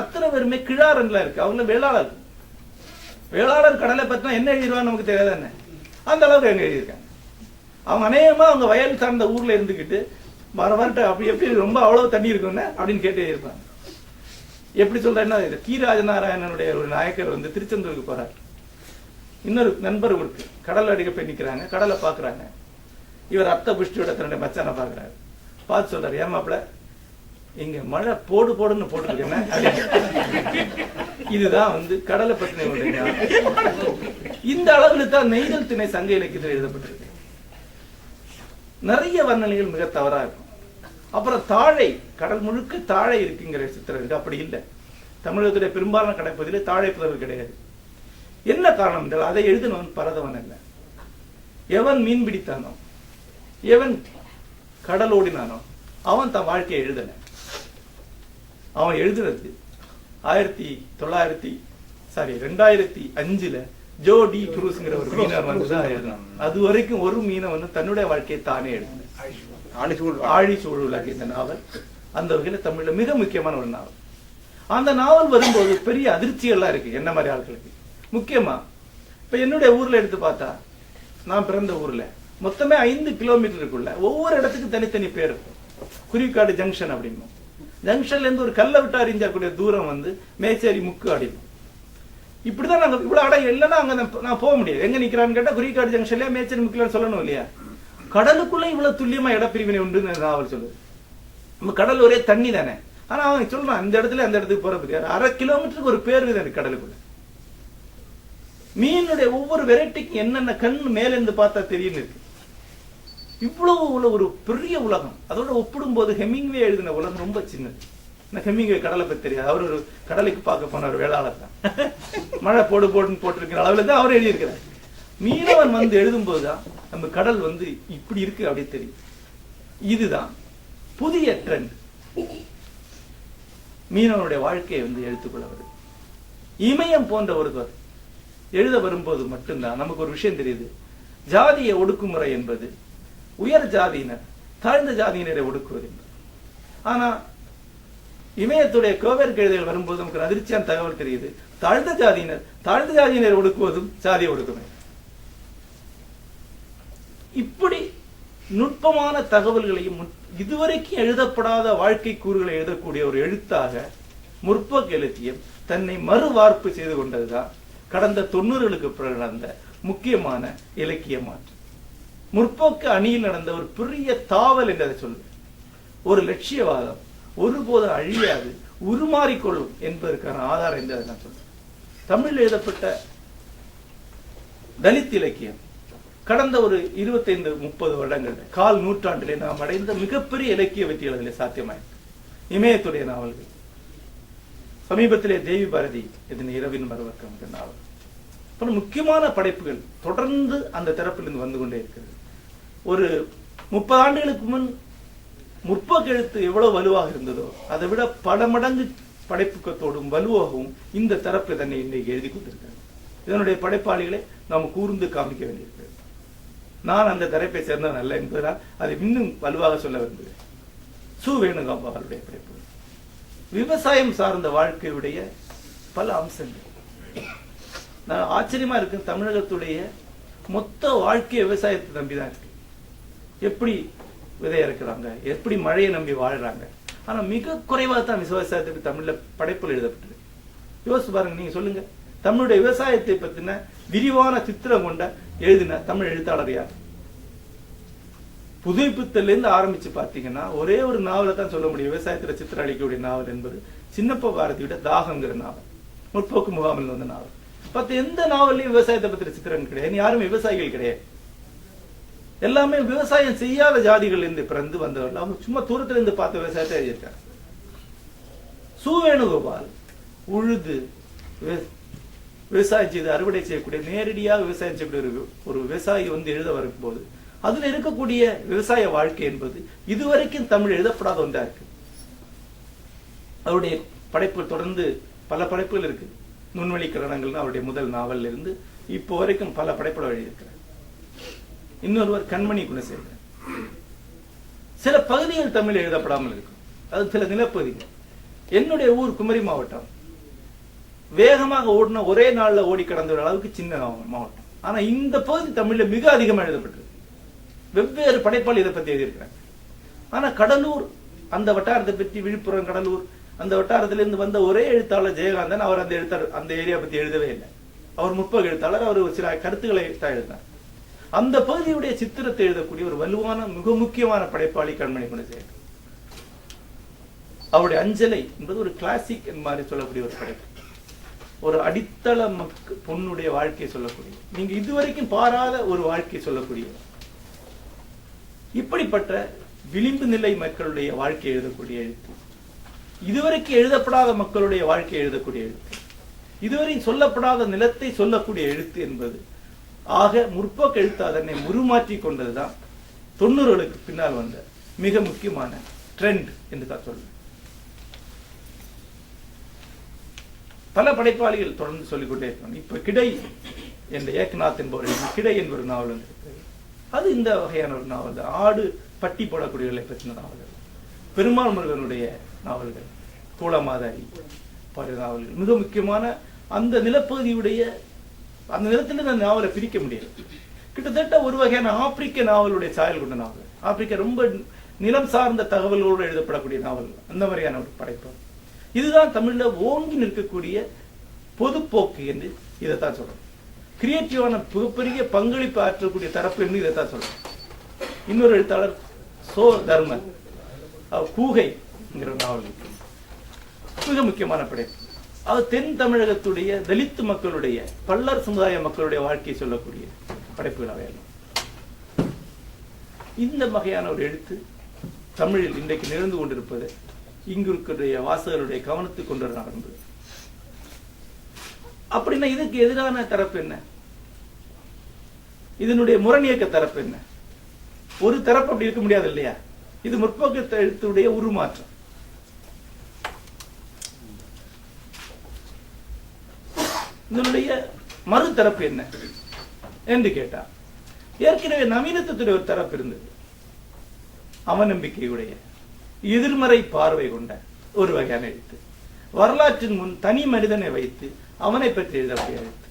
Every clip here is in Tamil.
அத்தனை பேருமே கிழாரன்ல இருக்கு. அவங்க வேளாளர். வேளாளர் கடலை பத்தினா என்ன எழுதிடுவான்னு நமக்கு தெரியாது என்ன? அந்த அளவுக்கு எங்க எழுதியிருக்காங்க. அவங்க அநேகமா அவங்க வயல் சார்ந்த ஊர்ல இருந்துக்கிட்டு வர வரட்ட அப்படி எப்படி ரொம்ப அவ்வளவு தண்ணி இருக்கும்னு அப்படின்னு கேட்டு எழுதியிருப்பாங்க. எப்படி சொல்றேன்னா இது? டி ராஜநாராயணனுடைய ஒரு நாயக்கர் வந்து திருச்செந்தூருக்கு போறார். இன்னொரு நண்பர் இருக்கு கடல் அடிக்க போய் நிற்கிறாங்க கடலை பாக்குறாங்க இவர் அத்தை புஷ்டியோட தன்னுடைய மச்சானை பாக்குறாரு பார்த்து சொல்றாரு ஏமாப்ல இங்க மழை போடு போடுன்னு போட்டுருக்கேன் இதுதான் வந்து கடலை பத்தின இந்த அளவில் தான் நெய்தல் திணை சங்க இலக்கியத்தில் எழுதப்பட்டிருக்கு. நிறைய வர்ணனைகள் மிக தவறா இருக்கும். அப்புறம் தாழை கடல் முழுக்க தாழை இருக்குங்கிற சித்திரம் இருக்கு. அப்படி இல்லை. தமிழகத்துடைய பெரும்பாலான கடைப்பதிலே தாழை புதர்கள் கிடையாது. என்ன காரணம் என்றால் அதை எழுதினவன் பரதவன் அல்ல. எவன் மீன் பிடித்தானோ எவன் கடலோடினானோ அவன் தன் வாழ்க்கையை எழுதலை. அவன் எழுதுறது ஆயிரத்தி தொள்ளாயிரத்தி சாரி ரெண்டாயிரத்தி அஞ்சுல ஜோ டி குரூஸ்ங்கிற ஒரு மீனவர் வந்து எழுதினான். அது வரைக்கும் ஒரு மீனவன் தன்னுடைய வாழ்க்கையை தானே எழுதினான் ஆழி சூழலாக இந்த நாவல். அந்த வகையில தமிழ்ல மிக முக்கியமான ஒரு நாவல். அந்த நாவல் வரும்போது பெரிய அதிர்ச்சிகள்லாம் இருக்கு என்ன மாதிரி ஆட்களுக்கு. முக்கியமா இப்ப என்னுடைய ஊர்ல எடுத்து பார்த்தா நான் பிறந்த ஊர்ல மொத்தமே ஐந்து கிலோமீட்டருக்குள்ள ஒவ்வொரு இடத்துக்கு தனித்தனி பேர் இருக்கும். குருவிக்காடு ஜங்ஷன் அப்படின்னும். ஜங்ஷன்ல இருந்து ஒரு கல்லை விட்டு அறிஞ்சக்கூடிய தூரம் வந்து மேச்சேரி முக்கு அப்படின்னும் இப்படிதான் நாங்க இவ்வளோ அடை இல்லைன்னா அங்க நான் போக முடியாது. எங்க நிற்கிறான்னு கேட்டா குறிக்காடு ஜங்ஷன்லயா மேச்சேரி முக்கிலான்னு சொல்லணும் இல்லையா? கடலுக்குள்ள இவ்வளவு துல்லியமா இடப்பிரிவினை உண்டுன்னு அந்த நாவல் சொல்லுது. நம்ம கடல் ஒரே தண்ணி தானே. ஆனா அவன் சொல்றான் அந்த இடத்துல அந்த இடத்துக்கு போறதுக்கு. அரை கிலோமீட்டருக்கு ஒரு பேர் இருக்குது கடலுக்குள்ள. மீனுடைய ஒவ்வொரு வெரைட்டிக்கும் என்னென்ன கண் மேலேருந்து பார்த்தா தெரியுன்னு இருக்கு. இவ்வளவு உள்ள ஒரு பெரிய உலகம். அதோட ஒப்பிடும்போது ஹெமிங்வே எழுதின உலகம் ரொம்ப சின்னது. இந்த ஹெமிங்வே கடலை பத்தி தெரியாது. அவர் ஒரு கடலுக்கு பார்க்க போன ஒரு வேளாளர் தான். மழை போடு போடுன்னு போட்டிருக்கிற அளவுல தான் அவர் எழுதியிருக்கிறார். மீனவன் வந்து எழுதும்போதுதான் நம்ம கடல் வந்து இப்படி இருக்கு அப்படியே தெரியும். இதுதான் புதிய ட்ரெண்ட் மீனவனுடைய வாழ்க்கையை வந்து எழுத்துக்கொள்ள வருது இமயம் போன்ற ஒருவர் எழுத வரும்போது மட்டும்தான் நமக்கு ஒரு விஷயம் தெரியுது. ஜாதிய ஒடுக்குமுறை என்பது உயர் ஜாதியினர் தாழ்ந்த ஜாதியினரை ஒடுக்குவது என்பது. இமயத்துடைய கோவேர் கழுதைகள் வரும்போது நமக்கு அதிர்ச்சியான தகவல் தெரியுது. தாழ்ந்த ஜாதியினர் தாழ்ந்த ஜாதியினர் ஒடுக்குவதும் ஜாதிய ஒடுக்குமே. இப்படி நுட்பமான தகவல்களையும் இதுவரைக்கும் எழுதப்படாத வாழ்க்கை கூறுகளை எழுதக்கூடிய ஒரு எழுத்தாக முற்போக்கு இலக்கியம் தன்னை மறுவார்ப்பு செய்து கொண்டதுதான் கடந்த தொண்ணூறுகளுக்கு பிறகு நடந்த முக்கியமான இலக்கிய மாற்றம். முற்போக்கு அணியில் நடந்த ஒரு பெரிய தாவல் என்று அதை சொல்லுவேன் ஒரு லட்சியவாதம் ஒருபோதும் அழியாது உருமாறிக்கொள்ளும் என்பதற்கான ஆதாரம் என்று அதை நான் சொல்றேன். தமிழில் எழுதப்பட்ட தலித் இலக்கியம் கடந்த ஒரு இருபத்தைந்து முப்பது வருடங்கள் கால் நூற்றாண்டிலே நாம் அடைந்த மிகப்பெரிய இலக்கிய வெற்றிகளிலே சாத்தியமாயிருக்கு. இமயத்துடைய நாவல்கள். சமீபத்திலே தேவி பாரதி இதன் இரவின் மறுவக்கம் என்ற நாவல். பல முக்கியமான படைப்புகள் தொடர்ந்து அந்த தரப்பிலிருந்து வந்து கொண்டே இருக்கிறது. ஒரு முப்பது ஆண்டுகளுக்கு முன் முற்போக்கு எழுத்து எவ்வளவு வலுவாக இருந்ததோ அதை விட பல மடங்கு படைப்புக்கத்தோடும் வலுவாகவும் இந்த தரப்பு தன்னை இன்றைக்கு எழுதி கொண்டிருக்கிறது இதனுடைய படைப்பாளிகளை நாம் கூர்ந்து காமிக்க வேண்டியிருக்கிறது. நான் அந்த தரப்பை சேர்ந்தவன் அல்ல என்பதால் அதை இன்னும் வலுவாக சொல்ல விரும்புகிறேன். சு. வேணுகோபாலுடைய படைப்பு. விவசாயம் சார்ந்த வாழ்க்கையுடைய பல அம்சங்கள். நான் ஆச்சரியமா இருக்கு தமிழகத்துடைய மொத்த வாழ்க்கை விவசாயத்தை நம்பி தான் இருக்கு. எப்படி விதை இறக்குறாங்க எப்படி மழையை நம்பி வாழ்றாங்க? ஆனா மிக குறைவாக தான் விவசாயத்துக்கு தமிழ்ல படைப்புகள் எழுதப்பட்டது. யோசிச்சு பாருங்க நீங்க சொல்லுங்க. தமிழுடைய விவசாயத்தை பத்தின விரிவான சித்திரம் கொண்ட எழுதின தமிழ் எழுத்தாளர் யார்? புதுப்பித்தல்ல இருந்து ஆரம்பிச்சு பாத்தீங்கன்னா ஒரே ஒரு நாவலை தான் சொல்ல முடியும். விவசாயத்துல சித்திரம் அளிக்கக்கூடிய நாவல் என்பது சின்னப்ப பாரதியோட தாகங்கிற நாவல். முற்போக்கு முகாமில் வந்த நாவல். பத்து எந்த நாவல்லையும் விவசாயத்தை பத்தின சித்திரம் கிடையாது. யாரும் விவசாயிகள் கிடையாது. எல்லாமே விவசாயம் செய்யாத ஜாதிகள் இருந்து பிறந்து வந்தவர்கள். அவங்க சும்மா தூரத்துல இருந்து பார்த்த விவசாயத்தை எழுதியிருக்காங்க சுவேணுகோபால் உழுது வி- விவசாயம் செய்து அறுவடை செய்யக்கூடிய நேரடியாக விவசாயம் செய்யக்கூடிய ஒரு- ஒரு விவசாயி வந்து எழுத வரும்போது அதுல இருக்கக்கூடிய விவசாய வாழ்க்கை என்பது இதுவரைக்கும் தமிழ் எழுதப்படாத ஒன்றா இருக்கு. அவருடைய படைப்பு தொடர்ந்து பல படைப்புகள் இருக்கு. நுண்வெளி கிரணங்கள்னு அவருடைய முதல் நாவல்ல இருந்து இப்போ வரைக்கும் பல படைப்புகள் எழுதியிருக்கிறார். இன்னொருவர் கண்மணி குணசேகரன் சில பகுதிகள் தமிழ் எழுதப்படாமல் இருக்கும். அது சில நிலப்பகுதிகள். என்னுடைய ஊர் குமரி மாவட்டம். வேகமாக ஓடின ஒரே நாள்ல ஓடி கடந்த அளவுக்கு சின்ன மாவட்டம். ஆனா இந்த பகுதி தமிழ்ல மிக அதிகமாக எழுதப்பட்டிருக்கு வெவ்வேறு படைப்பால் இதை பத்தி எழுதியிருக்கிறாங்க. ஆனா கடலூர் அந்த வட்டாரத்தை பற்றி விழுப்புரம் கடலூர் அந்த வட்டாரத்திலிருந்து வந்த ஒரே எழுத்தாளர் ஜெயகாந்தன் அவர் அந்த எழுத்தாளர் அந்த ஏரியா பத்தி எழுதவே இல்லை. அவர் முற்போக்கு எழுத்தாளர் அவர் சில கருத்துக்களை தான் எழுதினார். அந்த பகுதியுடைய சித்திரத்தை எழுதக்கூடிய ஒரு வலுவான மிக முக்கியமான படைப்பாளி கண்மணி குணசேகர். அவருடைய அஞ்சலை என்பது ஒரு கிளாசிக் மாதிரி சொல்லக்கூடிய ஒரு படைப்பு. ஒரு அடித்தள மக்கு பொண்ணுடைய வாழ்க்கையை சொல்லக்கூடிய நீங்க இதுவரைக்கும் பாராத ஒரு வாழ்க்கையை சொல்லக்கூடிய இப்படிப்பட்ட விளிம்பு நிலை மக்களுடைய வாழ்க்கை எழுதக்கூடிய எழுத்து. இதுவரைக்கும் எழுதப்படாத மக்களுடைய வாழ்க்கை எழுதக்கூடிய எழுத்து. இதுவரையும் சொல்லப்படாத நிலத்தை சொல்லக்கூடிய எழுத்து என்பது ஆக முற்போக்கு எழுத்து அதனை உருமாற்றி கொண்டதுதான் தொண்ணூறுகளுக்கு பின்னால் வந்த மிக முக்கியமான ட்ரெண்ட் என்று தான் சொல்லுவேன் பல படைப்பாளிகள் தொடர்ந்து சொல்லிக்கொண்டே இருப்பாங்க இப்ப கிடை என்ற ஏக்நாத் என்பவர் கிடை என்ற ஒரு நாவல் வந்திருக்கிறது அது இந்த வகையான ஒரு நாவல் தான். ஆடு பட்டி போடக்கூடியவர்களை பற்றின நாவல்கள். பெருமாள் முருகனுடைய நாவல்கள் கூலமாதாரி பாரு நாவல்கள். மிக முக்கியமான அந்த நிலப்பகுதியுடைய அந்த நிலத்திலிருந்து அந்த நாவலை பிரிக்க முடியாது கிட்டத்தட்ட ஒரு வகையான ஆப்பிரிக்க நாவலுடைய சாயல் கொண்ட நாவல். ஆப்பிரிக்கா ரொம்ப நிலம் சார்ந்த தகவல்களோடு எழுதப்படக்கூடிய நாவல். அந்த மாதிரியான ஒரு படைப்பு. இதுதான் தமிழ்ல ஓங்கி நிற்கக்கூடிய பொதுப்போக்கு என்று இதைத்தான் சொல்றோம். கிரியேட்டிவான மிகப்பெரிய பங்களிப்பு ஆற்றக்கூடிய தரப்பு என்று இதைத்தான் சொல்றோம். இன்னொரு எழுத்தாளர் சோ தர்மன் கூகைங்கிற நாவல் மிக முக்கியமான படைப்பு. அது தென் தமிழகத்துடைய தலித்து மக்களுடைய பல்லர் சமுதாய மக்களுடைய வாழ்க்கையை சொல்லக்கூடிய படைப்புகள் அவையெல்லாம் இந்த வகையான ஒரு எழுத்து தமிழில் இன்றைக்கு நிகழ்ந்து கொண்டிருப்பது இங்கு இருக்கிற வாசகருடைய கவனத்துக்கு கொண்டு வர நடந்தது. அப்படின்னா இதுக்கு எதிரான தரப்பு என்ன? இதனுடைய முரணியக்க தரப்பு என்ன? ஒரு தரப்பு அப்படி இருக்க முடியாது இல்லையா? இது முற்போக்கு எழுத்துடைய உருமாற்றம். இதனுடைய மறுதரப்பு என்ன என்று கேட்டார். ஏற்கனவே நவீனத்துடைய ஒரு தரப்பு இருந்தது. அவநம்பிக்கையுடைய எதிர்மறை பார்வை கொண்ட ஒரு வகையான எழுத்து. வரலாற்றின் முன் தனி மனிதனை வைத்து அவனை பற்றி எழுதக்கூடிய எழுத்து.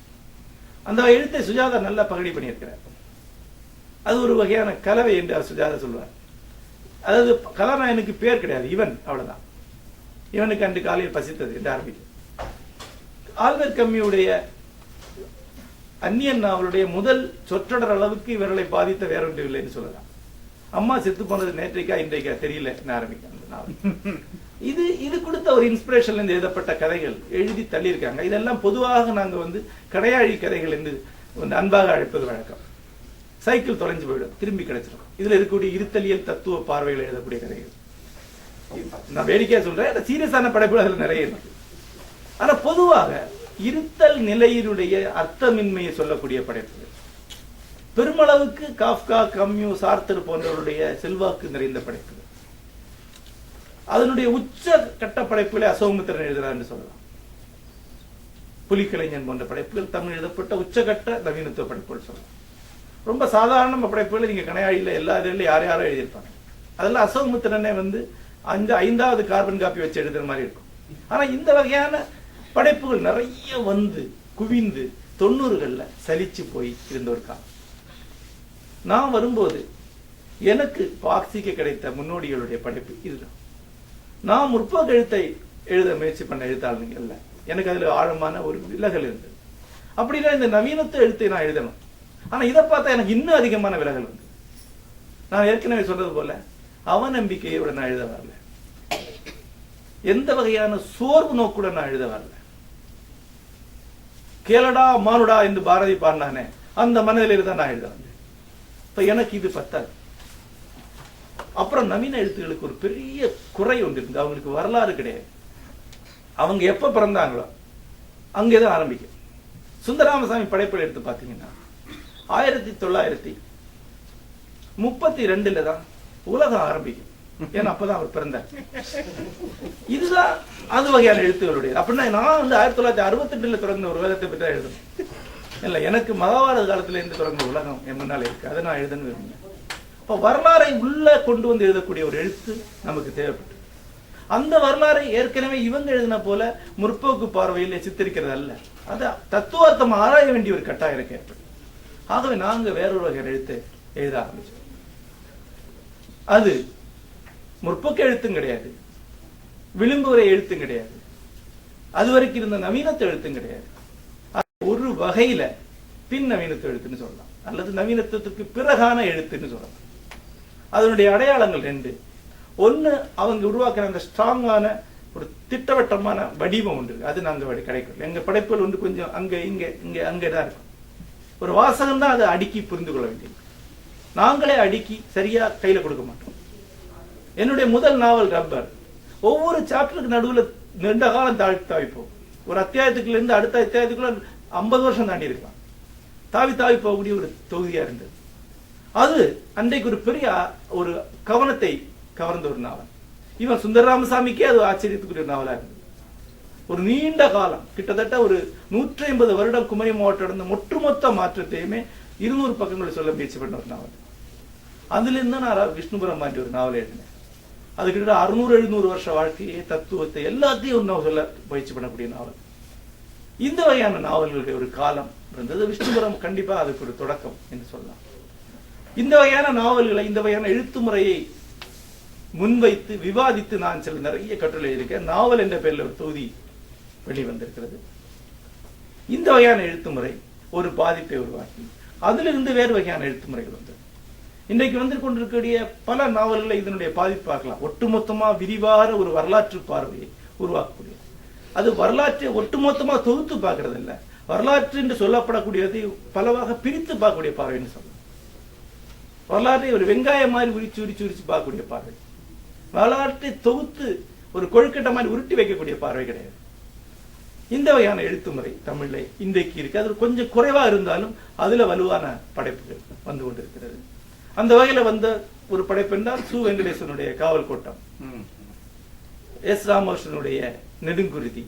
அந்த எழுத்தை சுஜாதா நல்லா பகடி பண்ணியிருக்கிறார். அது ஒரு வகையான கலவை என்று அவர் சுஜாதா சொல்வார். அதாவது கதாநாயகனுக்கு பேர் கிடையாது இவன் அவ்வளவுதான். இவனுக்கு அன்று காலையில் பசித்தது என்று ஆரம்பிக்கும். ஆல்பர் கம்மியுடைய அந்நியன் நாவலுடைய முதல் சொற்றொடர் அளவுக்கு இவர்களை பாதித்த வேற வேறொன்று இல்லைன்னு சொல்லலாம். அம்மா செத்து போனது நேற்றைக்கா இன்றைக்கா தெரியல ஆரம்பிக்க அந்த நாவல் இது இது கொடுத்த ஒரு இன்ஸ்பிரேஷன்ல இருந்து எழுதப்பட்ட கதைகள். எழுதி தள்ளியிருக்காங்க. இதெல்லாம் பொதுவாக நாங்க வந்து கடையாழி கதைகள் என்று வந்து அன்பாக அழைப்பது வழக்கம். சைக்கிள் தொலைஞ்சு போயிடும் திரும்பி கிடைச்சிடும் இதுல இருக்கக்கூடிய இருத்தலியல் தத்துவ பார்வைகள் எழுதக்கூடிய கதைகள். நான் வேடிக்கையா சொல்றேன். சீரியஸான படைப்புகள் நிறைய இருக்கு. ஆனா பொதுவாக இருத்தல் நிலையினுடைய அர்த்தமின்மையை சொல்லக்கூடிய படைப்புகள் பெருமளவுக்கு காஃப்கா கம்யூ சார்த்தர் போன்றவருடைய செல்வாக்கு நிறைந்த படைப்புகள் அதனுடைய உச்ச கட்ட படைப்புகளை அசோகமித்திரன் எழுதுறார் என்று சொல்லலாம். புலிக்கலைஞன் போன்ற படைப்புகள் தமிழ் எழுதப்பட்ட உச்சகட்ட நவீனத்துவ படைப்புகள் சொல்லலாம். ரொம்ப சாதாரண படைப்புகளை நீங்க கனையாழியில எல்லா இதிலும் யார் யாரோ எழுதியிருப்பாங்க. அதெல்லாம் அசோகமித்திரனே வந்து அந்த ஐந்தாவது கார்பன் காப்பி வச்சு எழுதுற மாதிரி இருக்கும். ஆனா இந்த வகையான படைப்புகள் நிறைய வந்து குவிந்து தொண்ணூறுகள்ல சலிச்சு போய் இருந்த ஒரு காலம் நான் வரும்போது எனக்கு பாக்சிக்கு கிடைத்த முன்னோடிகளுடைய படைப்பு இதுதான். நான் முற்போக்கு எழுத்தை எழுத முயற்சி பண்ண எழுத்தாளர்கள்ல எனக்கு அதுல ஆழமான ஒரு விலகல் இருந்தது அப்படின்னா இந்த நவீனத்து எழுத்தை நான் எழுதணும். ஆனா இதை பார்த்தா எனக்கு இன்னும் அதிகமான விலகல் வந்து நான் ஏற்கனவே சொன்னது போல அவநம்பிக்கையோட நான் எழுத வரல. எந்த வகையான சோர்வு நோக்குடன் நான் எழுத வரல. கேளடா மானுடா என்று பாரதி பாடினானே. அந்த மனதிலிருந்து தான் நான் எழுத வந்தேன். இப்ப எனக்கு இது பத்தாது. அப்புறம் நவீன எழுத்துகளுக்கு ஒரு பெரிய குறை ஒன்று அவங்களுக்கு வரலாறு கிடையாது. அவங்க எப்ப பிறந்தாங்களோ அங்கேதான் ஆரம்பிக்கும். சுந்தராமசாமி படைப்பில் எடுத்து பார்த்தீங்கன்னா ஆயிரத்தி தொள்ளாயிரத்தி முப்பத்தி ரெண்டுல தான் உலகம் ஆரம்பிக்கும். ஏன்னா அப்பதான் அவர் பிறந்தார். இதுதான் அது வகையான எழுத்துகளுடைய அப்படின்னா நான் வந்து ஆயிரத்தி தொள்ளாயிரத்தி அறுபத்தி எட்டுல தொடர்ந்த ஒரு உலகத்தை பற்றி தான் எழுதணும். இல்லை எனக்கு மகாபாரத காலத்துல இருந்து தொடர்ந்த உலகம் என் முன்னால் இருக்கு. அதை நான் எழுதணும் விரும்பினேன் இப்போ வரலாறை உள்ள கொண்டு வந்து எழுதக்கூடிய ஒரு எழுத்து நமக்கு தேவைப்பட்டு அந்த வரலாறை ஏற்கனவே இவங்க எழுதின போல முற்போக்கு பார்வையில் சித்தரிக்கிறது அல்ல. அது தத்துவார்த்தம் ஆராய வேண்டிய ஒரு கட்டாயம் எனக்கு ஏற்படும் ஆகவே நாங்கள் வேறொரு வகை எழுத்து எழுத ஆரம்பிச்சோம். அது முற்போக்கு எழுத்தும் கிடையாது. விளிம்புரை எழுத்தும் கிடையாது. அது வரைக்கும் இருந்த நவீனத்து எழுத்தும் கிடையாது. அது ஒரு வகையில பின் நவீனத்து எழுத்துன்னு சொல்லலாம். அல்லது நவீனத்துவத்துக்கு பிறகான எழுத்துன்னு சொல்லலாம். அதனுடைய அடையாளங்கள் ரெண்டு. ஒண்ணு அவங்க உருவாக்குற அந்த ஸ்ட்ராங்கான ஒரு திட்டவட்டமான வடிவம் உண்டு அது நாங்கள் கிடைக்கும் எங்கள் எங்க படைப்புகள் வந்து கொஞ்சம் அங்க இங்க இங்க அங்கே தான் இருக்கும். ஒரு வாசகம் தான் அதை அடுக்கி புரிந்து கொள்ள வேண்டியது. நாங்களே அடுக்கி சரியா கையில கொடுக்க மாட்டோம். என்னுடைய முதல் நாவல் ரப்பர். ஒவ்வொரு சாப்டருக்கு நடுவுல நெண்ட காலம் தாழ்த்து தாவிப்போம். ஒரு அத்தியாயத்துக்குள்ள இருந்து அடுத்த அத்தியாயத்துக்குள்ள ஐம்பது வருஷம் தாண்டி இருக்கலாம். தாவி தாவி போகக்கூடிய ஒரு தொகுதியா இருந்தது. அது அன்றைக்கு ஒரு பெரிய ஒரு கவனத்தை கவர்ந்த ஒரு நாவல். இவன் சுந்தர ராமசாமிக்கே அது ஆச்சரியத்துக்குரிய நாவலா இருந்தது. ஒரு நீண்ட காலம் கிட்டத்தட்ட ஒரு நூற்றி ஐம்பது வருடம் குமரி மாவட்டம் நடந்த ஒட்டுமொத்த மாற்றத்தையுமே இருநூறு பக்கங்களை சொல்ல முயற்சி பண்ண ஒரு நாவல். அதுலேருந்து நான் விஷ்ணுபுரம் மாற்றி ஒரு நாவல் எழுதினேன். அது கிட்ட அறுநூறு எழுநூறு வருஷ வாழ்க்கையை தத்துவத்தை எல்லாத்தையும் ஒரு சொல்ல முயற்சி பண்ணக்கூடிய நாவல் இந்த வகையான நாவல்களுடைய ஒரு காலம் இருந்தது. விஷ்ணுபுரம் கண்டிப்பாக அதுக்கு ஒரு தொடக்கம் என்று சொல்லலாம். இந்த வகையான நாவல்களை இந்த வகையான எழுத்து முறையை முன்வைத்து விவாதித்து நான் சில நிறைய கட்டுரை எழுதியிருக்கேன். நாவல் என்ற பெயரில் ஒரு தொகுதி வெளிவந்திருக்கிறது. இந்த வகையான எழுத்து முறை ஒரு பாதிப்பை உருவாக்கி அதிலிருந்து வேறு வகையான எழுத்து முறைகள் வந்தது. இன்றைக்கு வந்து கொண்டிருக்கக்கூடிய பல நாவல்களை இதனுடைய பாதிப்பாக்கலாம் ஒட்டுமொத்தமா விரிவான ஒரு வரலாற்று பார்வையை உருவாக்கக்கூடிய அது வரலாற்றை ஒட்டுமொத்தமா தொகுத்து பார்க்கறது இல்ல வரலாற்று என்று சொல்லப்படக்கூடியதை பலவாக பிரித்து பார்க்கக்கூடிய பார்வைன்னு சொல்லலாம். வரலாற்றை ஒரு வெங்காயம் மாதிரி உரிச்சு உரிச்சு உரிச்சு பார்க்கக்கூடிய பார்வை. வரலாற்றை தொகுத்து ஒரு கொழுக்கட்டை மாதிரி உருட்டி வைக்கக்கூடிய பார்வை கிடையாது. இந்த வகையான எழுத்து முறை தமிழ்ல இன்றைக்கு இருக்கு. அது கொஞ்சம் குறைவா இருந்தாலும் அதுல வலுவான படைப்புகள் வந்து கொண்டிருக்கிறது. அந்த வகையில வந்த ஒரு படைப்பு என்றால் சு வெங்கடேசனுடைய காவல் கோட்டம். எஸ் ராமகிருஷ்ணனுடைய நெடுங்குருதி.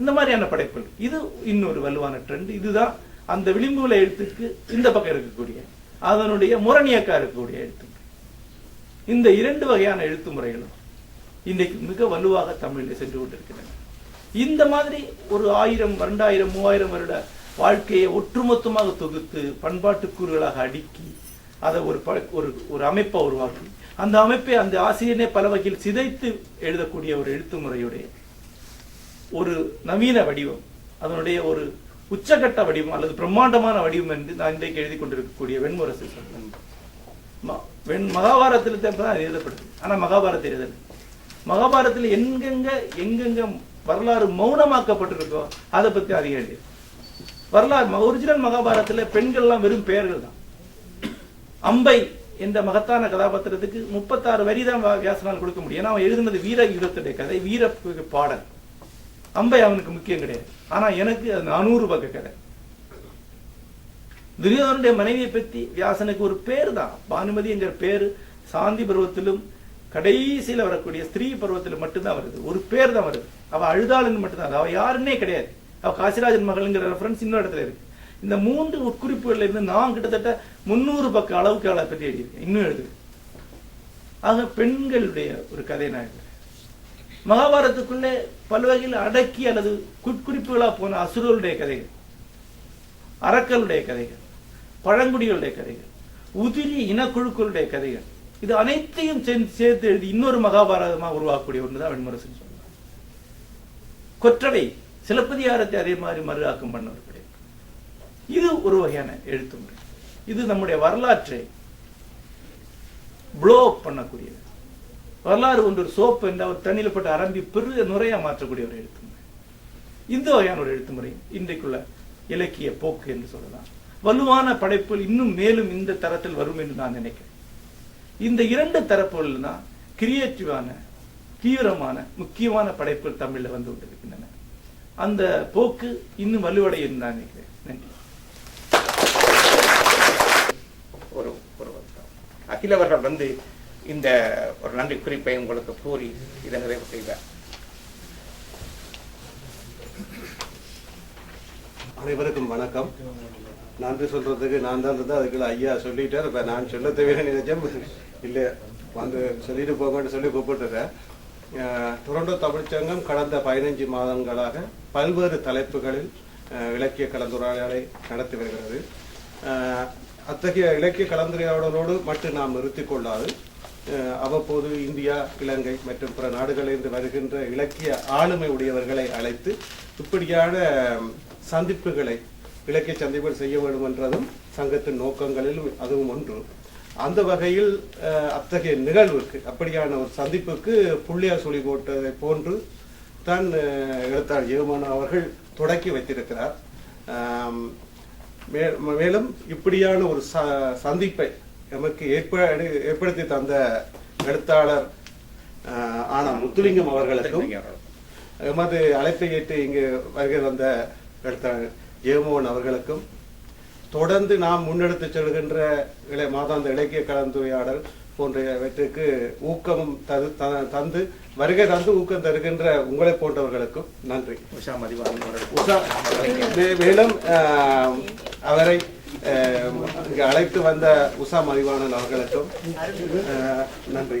இந்த மாதிரியான படைப்புகள். இது இன்னொரு வலுவான ட்ரெண்ட் இதுதான் அந்த விளிம்புல எழுத்துக்கு இந்த பக்கம் இருக்கக்கூடிய அதனுடைய முரணியக்கா இருக்கக்கூடிய எழுத்து இந்த இரண்டு வகையான எழுத்து முறைகளும் இன்றைக்கு மிக வலுவாக தமிழில் சென்று கொண்டிருக்கின்றன. இந்த மாதிரி ஒரு ஆயிரம் இரண்டாயிரம் மூவாயிரம் வருட வாழ்க்கையை ஒட்டுமொத்தமாக தொகுத்து பண்பாட்டு கூறுகளாக அடுக்கி அதை ஒரு ப- ஒரு ஒரு அமைப்பை உருவாக்கி அந்த அமைப்பை அந்த ஆசிரியனே பல வகையில் சிதைத்து எழுதக்கூடிய ஒரு எழுத்து முறையுடைய ஒரு நவீன வடிவம் அதனுடைய ஒரு உச்சகட்ட வடிவம் அல்லது பிரம்மாண்டமான வடிவம் என்று நான் இன்றைக்கு எழுதி கொண்டிருக்கக்கூடிய வெண்முரசு ம- வெண் மகாபாரதத்தில் தான் அது எழுதப்படுது. ஆனால் மகாபாரத எழுதல. மகாபாரதத்தில் எங்கெங்க எங்கெங்க வரலாறு மௌனமாக்கப்பட்டிருக்கோ அதை பத்தி அதிகம் எழுதி வரலாறு ஒரிஜினல் மகாபாரதத்துல பெண்கள்லாம் வெறும் பெயர்கள் தான். அம்பை என்ற மகத்தான கதாபாத்திரத்துக்கு முப்பத்தாறு வரி தான் வியாசனால் கொடுக்க முடியும். ஏன்னா அவன் எழுதுனது வீர யுகத்துடைய கதை வீர பாடல். அம்பை அவனுக்கு முக்கியம் கிடையாது. ஆனா எனக்கு அது நானூறு பக்க கதை. துரியோதனுடைய மனைவியை பத்தி வியாசனுக்கு ஒரு பேர் தான். பானுமதி என்கிற பேரு சாந்தி பருவத்திலும் கடைசியில வரக்கூடிய ஸ்திரீ பருவத்தில் மட்டும்தான் வருது. ஒரு பேர் தான் வருது. அவள் அழுதாளுன்னு மட்டும்தான் அவள் யாருன்னே கிடையாது. அவள் காசிராஜன் மகள்ங்கிற ரெஃபரன்ஸ் இன்னொரு இடத்துல இருக்கு. இந்த மூன்று உட்குறிப்புகள்ல இருந்து நான் கிட்டத்தட்ட முன்னூறு பக்க அளவுக்கு அவளை பற்றி எழுதியிருக்கேன். இன்னும் எழுதுறேன் ஆக பெண்களுடைய ஒரு கதை நான் எழுதுறேன் மகாபாரதத்துக்குள்ளே பல வகையில் அடக்கி அல்லது குட்குறிப்புகளா போன அசுரர்களுடைய கதைகள் அறக்களுடைய கதைகள் பழங்குடிகளுடைய கதைகள் உதிரி இனக்குழுக்களுடைய கதைகள் இது அனைத்தையும் சேர்த்து எழுதி இன்னொரு மகாபாரதமா உருவாக்கக்கூடிய ஒண்ணுதான் வெண்முரசன் சொல்றாங்க கொற்றவை சிலப்பதிகாரத்தை அதே மாதிரி மறுஆக்கம் பண்ண இது ஒரு வகையான எழுத்து முறை இது நம்முடைய வரலாற்றை ப்ளோ பண்ணக்கூடியது. வரலாறு ஒன்று ஒரு சோப்பு என்ற ஒரு தண்ணியில் போட்டு அரம்பி பெரிய நுரையா மாற்றக்கூடிய ஒரு எழுத்து முறை இந்த வகையான ஒரு எழுத்து முறை இன்றைக்குள்ள இலக்கிய போக்கு என்று சொல்லலாம். வலுவான படைப்புகள் இன்னும் மேலும் இந்த தரத்தில் வரும் என்று நான் நினைக்கிறேன். இந்த இரண்டு தரப்புகள் தான் கிரியேட்டிவான தீவிரமான முக்கியமான படைப்புகள் தமிழ்ல வந்து கொண்டிருக்கின்றன. அந்த போக்கு இன்னும் வலுவடையும் நான் நினைக்கிறேன் நன்றி ஒரு ஒரு வருத்தம் அகில் அவர்கள் வந்து இந்த ஒரு நன்றி குறிப்பை உங்களுக்கு கூறி இதை நிறைவு செய்வார் அனைவருக்கும் வணக்கம். நன்றி சொல்றதுக்கு நான் தான் இருந்தது அதுக்குள்ள ஐயா சொல்லிட்டார். இப்ப நான் சொல்ல தேவையான நினைச்சேன் இல்லை வந்து சொல்லிட்டு போங்கன்னு சொல்லி கூப்பிட்டுறேன் அஹ், டொரண்டோ தமிழ்ச்சங்கம் கடந்த பதினைஞ்சு மாதங்களாக பல்வேறு தலைப்புகளில் விளக்கிய இலக்கிய கலந்துரையாடலை நடத்தி வருகிறது. அத்தகைய இலக்கிய கலந்துரையாடலோடு மட்டும் நாம் நிறுத்திக் கொள்ளாது அவ்வப்போது இந்தியா இலங்கை மற்றும் பிற நாடுகளிலிருந்து வருகின்ற இலக்கிய ஆளுமை உடையவர்களை அழைத்து இப்படியான சந்திப்புகளை இலக்கிய சந்திப்புகள் செய்ய வேண்டும் என்றதும் சங்கத்தின் நோக்கங்களில் அதுவும் ஒன்று. அந்த வகையில் அத்தகைய நிகழ்வுக்கு அப்படியான ஒரு சந்திப்புக்கு புள்ளியார் சொல்லி போட்டதை போன்று தான் எழுத்தாளர் ஜெயமோகன் அவர்கள் தொடக்கி வைத்திருக்கிறார். மே- மேலும் இப்படியான ஒரு ச- சந்திப்பை எமக்கு ஏற்ப ஏற்படுத்தி தந்த எழுத்தாளர் ஆனா முத்துலிங்கம் அவர்களுக்கும் எமது அழைப்பை ஏற்று இங்கு வருகை வந்த எழுத்தாளர் ஜெயமோகன் அவர்களுக்கும் தொடர்ந்து நாம் முன்னெடுத்து செல்கின்ற இளை மாதாந்த இலக்கிய கலந்துரையாடல் போன்றவற்றுக்கு ஊக்கமும் தரு- தந்து வருகை தந்து ஊக்கம் தருகின்ற உங்களை போன்றவர்களுக்கும் நன்றி. உஷா மதிவாதன் அவர்கள் உஷா மேலும் ஆஹ், அவரை இங்கு அழைத்து வந்த உஷா மதிவாணன் அவர்களுக்கும் நன்றி.